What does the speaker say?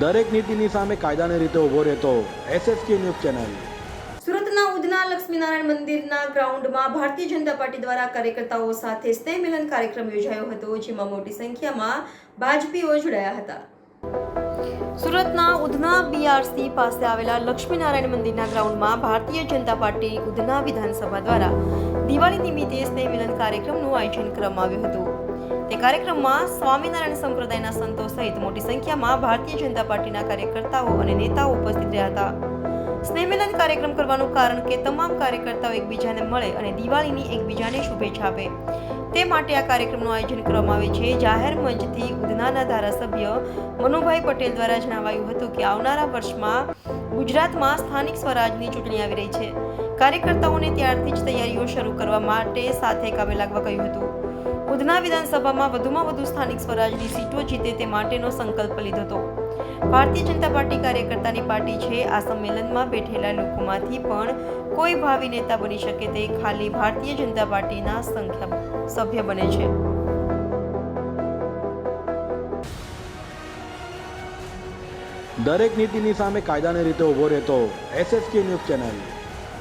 દરેક નીતિની સામે કાયદાની રીતે ઊભો રહેતો એસએસકે ન્યૂઝ ચેનલ. સુરતના ઉધના લક્ષ્મીનારાયણ મંદિરના ગ્રાઉન્ડમાં ભારતીય જનતા પાર્ટી દ્વારા કાર્યકર્તાઓ સાથે સ્નેહ મિલન કાર્યક્રમ યોજાયો હતો, જેમાં મોટી સંખ્યામાં ભાજપીઓ જોડાયા હતા. સુરતના ઉધના બીઆરસી પાસે આવેલા લક્ષ્મીનારાયણ મંદિરના ગ્રાઉન્ડમાં ભારતીય જનતા પાર્ટી ઉધના વિધાનસભા દ્વારા દિવાળી નિમિત્તે સ્નેહ મિલન કાર્યક્રમનું આયોજન કરવામાં આવ્યું હતું. તે કાર્યક્રમમાં સ્વામિનારાયણ સંપ્રદાયના સંતો સહિત મોટી સંખ્યામાં ભારતીય જનતા પાર્ટીના કાર્યકર્તાઓ અને નેતાઓ ઉપસ્થિત રહ્યા હતા. સ્નેહમિલન કાર્યક્રમ કરવાનું કારણ કે તમામ કાર્યકર્તાઓ એકબીજાને મળે અને દિવાળીની એકબીજાને શુભેચ્છા આપે. તે માટે આ કાર્યક્રમનું આયોજન કરવામાં આવે છે. જાહેર મંચથી ઉધનાના ધારાસભ્ય મનુભાઈ પટેલ દ્વારા જણાવાયું હતું કે આવનારા વર્ષમાં ગુજરાતમાં સ્થાનિક સ્વરાજની ચૂંટણી આવી રહી છે. કાર્યકર્તાઓને ત્યારથી જ તૈયારીઓ શરૂ કરવા માટે સાથે કામે લાગવા કહ્યું હતું. ઉધના વિધાનસભામાં વધુમાં વધુ સ્થાનિક સ્વરાજની સીટો જીતે તે માટેનો સંકલ્પ લીધો હતો. ભારતીય જનતા પાર્ટી કાર્યકર્તાની પાર્ટી છે. આ સંમેલનમાં બેઠેલા લોકોમાંથી પણ કોઈ ભાવિ નેતા બની શકે તે ખાલી ભારતીય જનતા પાર્ટીના સંખ્યા સભ્ય બને છે. દરેક નીતિની સામે કાયદાની રીતે ઊભો રહેતો એસએસકે ન્યૂઝ ચેનલ.